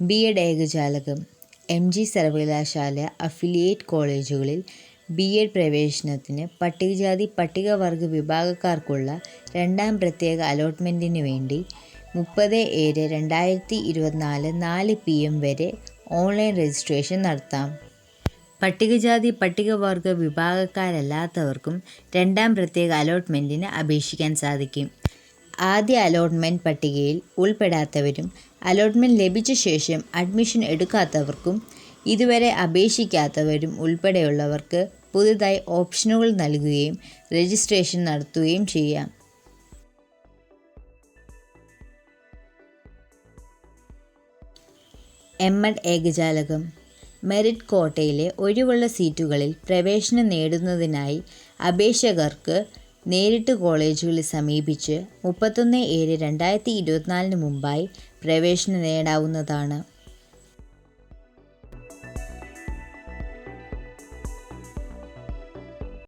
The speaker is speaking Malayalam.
ബി എഡ് ഏകജാലകം എം ജി സർവകലാശാല അഫിലിയേറ്റ് കോളേജുകളിൽ ബി എഡ് പ്രവേശനത്തിന് പട്ടികജാതി പട്ടികവർഗ വിഭാഗക്കാർക്കുള്ള രണ്ടാം പ്രത്യേക അലോട്ട്മെന്റിന് വേണ്ടി മുപ്പത് ഏഴ് രണ്ടായിരത്തി ഇരുപത്തിനാല് നാല് പി എം വരെ ഓൺലൈൻ രജിസ്ട്രേഷൻ നടത്താം. പട്ടികജാതി പട്ടികവർഗ വിഭാഗക്കാരല്ലാത്തവർക്കും രണ്ടാം പ്രത്യേക അലോട്ട്മെന്റിന് അപേക്ഷിക്കാൻ സാധിക്കും. ആദ്യ അലോട്ട്മെന്റ് പട്ടികയിൽ ഉൾപ്പെടാത്തവരും അലോട്ട്മെന്റ് ലഭിച്ച ശേഷം അഡ്മിഷൻ എടുക്കാത്തവർക്കും ഇതുവരെ അപേക്ഷിക്കാത്തവരും ഉൾപ്പെടെയുള്ളവർക്ക് പുതുതായി ഓപ്ഷനുകൾ നൽകുകയും രജിസ്ട്രേഷൻ നടത്തുകയും ചെയ്യാം. എം. എഡ് ഏകജാലകം. മെറിറ്റ് കോട്ടയിലെ ഒഴിവുള്ള സീറ്റുകളിൽ പ്രവേശനം നേടുന്നതിനായി അപേക്ഷകർക്ക് നേരിട്ട് കോളേജുകളെ സമീപിച്ച് മുപ്പത്തൊന്ന് ഏഴ് രണ്ടായിരത്തി ഇരുപത്തിനാലിന് മുമ്പായി പ്രവേശനം നേടാവുന്നതാണ്.